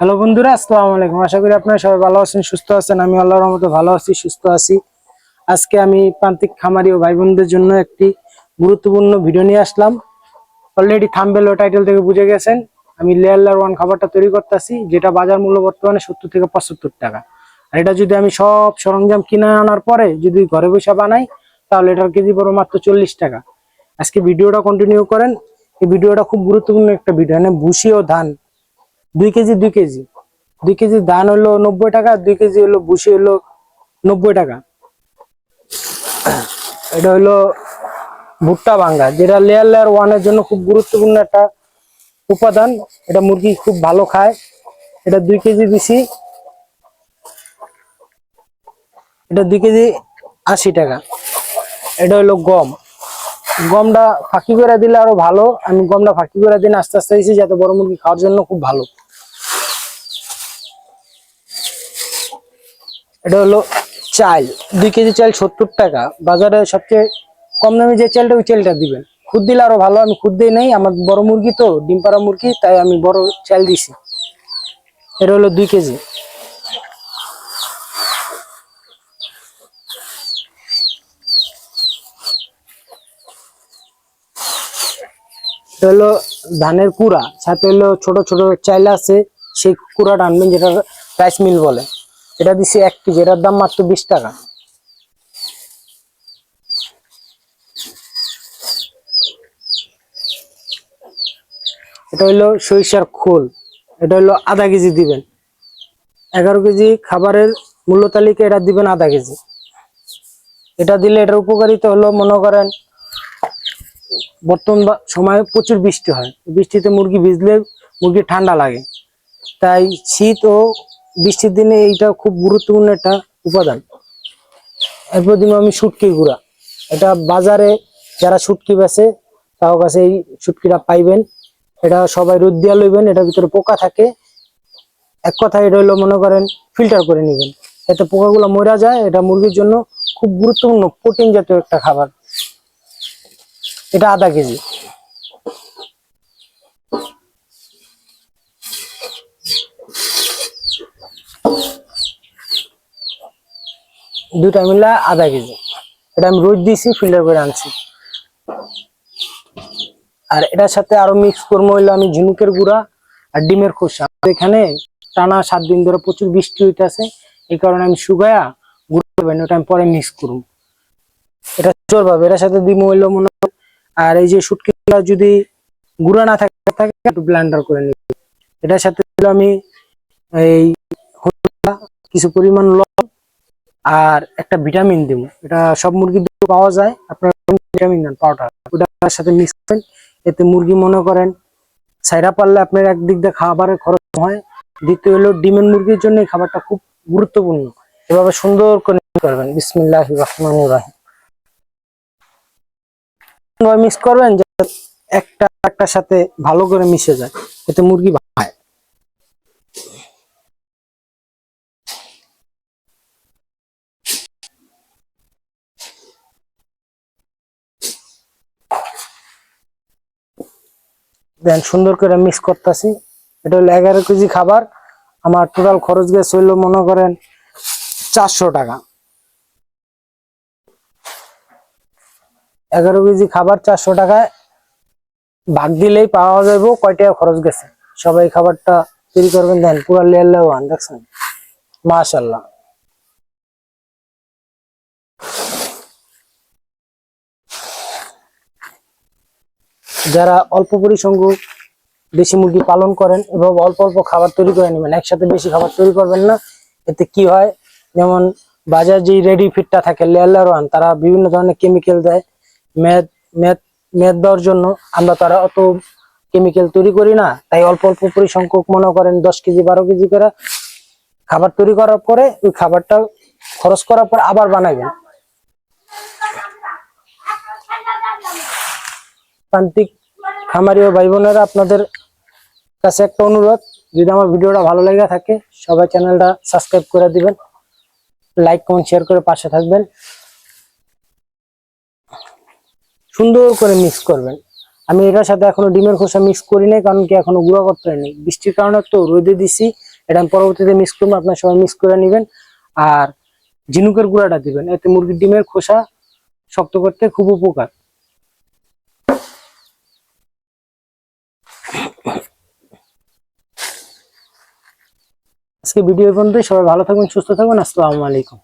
Hello বন্ধুরা, আসসালামু আলাইকুম। আশা করি আপনারা সবাই ভালো আছেন, সুস্থ আছেন। আমি আল্লাহর রহমতে ভালো আছি, সুস্থ আছি। আজকে আমি প্রান্তিক খামারি ও ভাই বোনদের জন্য একটি গুরুত্বপূর্ণ ভিডিও নিয়ে আসলাম। অলরেডি থাম্বেল ও টাইটেল থেকে বুঝে গেছেন, আমি লেয়ার ওয়ান খাবারটা তৈরি করতেছি, যেটা বাজার মূল্য বর্তমানে সত্তর থেকে পঁচাত্তর টাকা। আর এটা যদি আমি সব সরঞ্জাম কিনে আনার পরে যদি ঘরে বসে বানাই, তাহলে এটার কেজি পড়বে মাত্র চল্লিশ টাকা। আজকে ভিডিওটা কন্টিনিউ করেন। এই ভিডিওটা খুব গুরুত্বপূর্ণ একটা ভিডিও মানে ভুসি ও ধান। দুই কেজি দুই কেজি। দুই কেজি ধান হলো নব্বই টাকা, দুই কেজি হলো ভুসি হলো নব্বই টাকা। এটা হলো ভুট্টা ভাঙ্গা, যেটা লেয়ার লেয়ার ওয়ানের জন্য খুব গুরুত্বপূর্ণ একটা উপাদান। এটা মুরগি খুব ভালো খায়। এটা দুই কেজি দিছি এটা দুই কেজি আশি টাকা। এটা হলো গম। গমটা ফাঁকি করে দিলে আরও ভালো। আমি গমটা ফাঁকি করে দিন আস্তে আস্তে দিয়েছি যাতে বড় মুরগি খাওয়ার জন্য খুব ভালো। এটা হলো চাল। দুই কেজি চাল সত্তর টাকা। বাজারে সবচেয়ে কম দামি যে চালটা, ওই চালটা দিবেন। খুদ দিলে আরও ভালো, আমি খুদ দিই নেই। আমার বড় মুরগি তো, ডিম পাড়া মুরগি, তাই আমি বড় চাল দিছি। এটা হলো দুই কেজি। হলো ধানের কুড়া। সাথে হলো ছোট ছোট চাইল আছে। সেই কুড়াটা আনবেন, যেটা রাইস মিল বলে। এটা দিছি এক কেজি, এটার দাম মাত্র বিশ টাকা। এটা হইল সরিষার খোল, এটা হইল আধা কেজি দিবেন। এগারো কেজি খাবারের মূল্য তালিকা এটা দিবেন আধা কেজি। এটা দিলে এটার উপকারিতা হলো, মনে করেন, বর্তমান সময়ে প্রচুর বৃষ্টি হয়। বৃষ্টিতে মুরগি ভিজলে মুরগি ঠান্ডা লাগে। তাই শীত ও বৃষ্টির দিনে এইটা খুব গুরুত্বপূর্ণ একটা উপাদান। এরপর দিব আমি শুটকি গুঁড়া। এটা বাজারে যারা শুটকি বেছে তাও কাছে এই শুটকিটা পাইবেন। এটা সবাই রোদ দিয়া লইবেন, এটার ভিতরে পোকা থাকে। এক কথায় এটা হলো মনে করেন ফিল্টার করে নেবেন। এতে পোকাগুলো মরা যায়, এটা মুরগির জন্য খুব গুরুত্বপূর্ণ প্রোটিন জাতীয় একটা খাবার। এটা আধা কেজি। দুটা মিলা আধা কেজি। এটা আমি রোদ দিয়েছি ফিল্টার করে আনছি। আর এটার সাথে আরও মিক্স করব হইল আমি ঝিনুকের গুঁড়া আর ডিমের খোসা। এখানে টানা সাত দিন ধরে প্রচুর বৃষ্টি হইতেছে, এই কারণে আমি শুকায়া গুঁড়ো করবেন ওটা আমি পরে মিক্স করব। এটা চোর পাবে এটার সাথে ডিম হইল মনে হয়, আর এই যে শুটকি যদি গুঁড়া না থাকে থাকে একটু ব্লেন্ডার করে নিব। এটার সাথে আমি এই কিছু পরিমাণ লবণ আর একটা ভিটামিন দিব। এটা সব মুরগির দিকে পাওয়া যায়। আপনার ভিটামিন দেন পাউডার। ওটার সাথে মিক্স করেন। এতে মুরগি মনে করেন সাইরা পারলে আপনার একদিক দিয়ে খাবারের খরচ হয়। দ্বিতীয় হলো ডিমের মুরগির জন্য এই খাবারটা খুব গুরুত্বপূর্ণ। এভাবে সুন্দর করে করবেন। বিসমিল্লাহ রহমান রাহিম। মিক্স করবেন একটা একটার সাথে ভালো করে মিশে যায়। এতে মুরগি ভায় দেন, সুন্দর করে মিক্স করতেছি। এটা হলো এগারো কেজি খাবার। আমার টোটাল খরচ গেছে হইল মনে করেন, চারশো টাকা। এগারো কেজি খাবার, চারশো টাকায় ভাগ দিলেই পাওয়া যাবে কয় টাকা খরচ গেছে? সবাই খাবারটা তৈরি করবেন, দেন, পুরো লেয়ার লেওয়ান দেখছেন? মাশাল্লাহ যারা অল্প পরিসংখ্যক দেশি মুরগি পালন করেন এবং অল্প অল্প খাবার তৈরি করে নেবেন, একসাথে বেশি খাবার তৈরি করবেন না, এতে কি হয়? যেমন বাজার যে রেডি ফিটটা থাকে, লেয়ার ওয়ান তারা বিভিন্ন ধরনের কেমিক্যাল দেয়। মেদ মেদ মেদ দেওয়ার জন্য আমরা তারা অত কেমিক্যাল তৈরি করি না, তাই অল্প অল্প পরিসংখ্যক মনে করেন দশ কেজি, বারো কেজি করে খাবার তৈরি করার পরে ওই খাবারটা খরচ করার পর আবার বানাবেন। প্রান্তিক খামারি ও ভাই বোনেরা, আপনাদের কাছে একটা অনুরোধ, যদি আমার ভিডিওটা ভালো লেগে থাকে, সবাই চ্যানেলটা সাবস্ক্রাইব করে দিবেন, লাইক, কমেন্ট শেয়ার করে পাশে থাকবেন। সুন্দর করে মিক্স করবেন। আমি এটার সাথে এখনও ডিমের খোসা মিক্স করি নাই, কারণ কি এখনও গুঁড়া করতে নেই বৃষ্টির কারণে তো রোদে দিছি, এটা আমি পরবর্তীতে মিক্স করব, আপনার সবাই মিক্স করে নেবেন। আর ঝিনুকের গুঁড়াটা দিবেন, এতে মুরগির ডিমের খোসা শক্ত করতে খুব উপকার। আজকে ভিডিও পর্যন্ত সবাই ভালো থাকবেন সুস্থ থাকবেন। আসসালামু আলাইকুম।